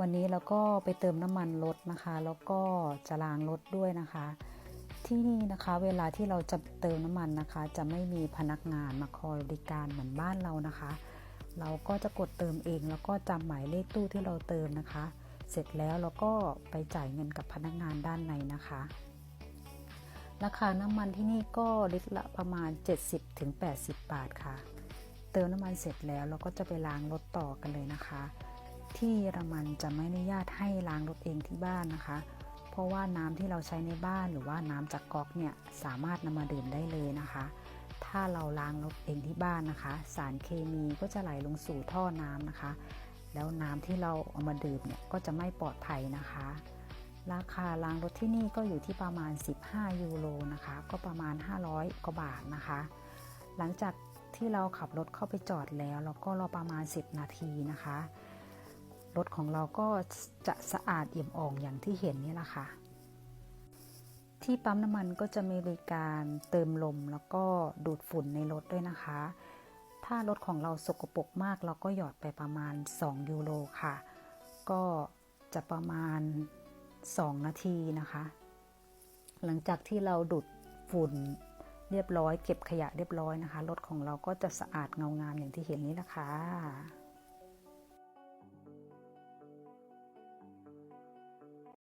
วันนี้เราก็ไปเติมน้ำมันรถนะคะ แล้วก็จะล้างรถด้วยนะคะ ที่นี่นะคะเวลาที่เราจะเติมน้ำมันนะคะ จะไม่มีพนักงานมาคอยบริการเหมือนบ้านเรานะคะ เราก็จะกดเติมเอง แล้วก็จำหมายเลขตู้ที่เราเติมนะคะ เสร็จแล้วเราก็ไปจ่ายเงินกับพนักงานด้านในนะคะ ราคาน้ำมันที่นี่ก็ลิตรละประมาณ 70-80 บาทค่ะ เติมน้ำมันเสร็จแล้วเราก็จะไปล้างรถต่อกันเลยนะคะ ที่เยอรมันจะไม่อนุญาตให้ล้างรถเองที่บ้านนะคะ เพราะว่าน้ำที่เราใช้ในบ้านหรือว่าน้ำจากก๊อกเนี่ยสามารถนำมาดื่มได้เลยนะคะ ถ้าเราล้างรถเองที่บ้านนะคะ สารเคมีก็จะไหลลงสู่ท่อน้ำนะคะ แล้วน้ำที่เราเอามาดื่มเนี่ยก็จะไม่ปลอดภัยนะคะ ราคาล้างรถที่นี่ก็อยู่ที่ประมาณ 15 ยูโรนะคะ ก็ประมาณ 500กว่าบาทนะคะ หลังจากที่เราขับรถเข้าไปจอดแล้วเราก็รอประมาณ 10 นาทีนะคะ รถของเราก็จะสะอาดเอี่ยมอ่องอย่างที่เห็นนี่แหละค่ะ ที่ปั๊มน้ำมันก็จะมีบริการเติมลมแล้วก็ดูดฝุ่นในรถด้วยนะคะ ถ้ารถของเราสกปรกมากเราก็หยอดไปประมาณ 2 ยูโรค่ะ ก็จะประมาณ 2 นาทีนะคะ หลังจากที่เราดูดฝุ่นเรียบร้อย เก็บขยะเรียบร้อยนะคะ รถของเราก็จะสะอาดเงางามอย่างที่เห็นนี้แหละค่ะ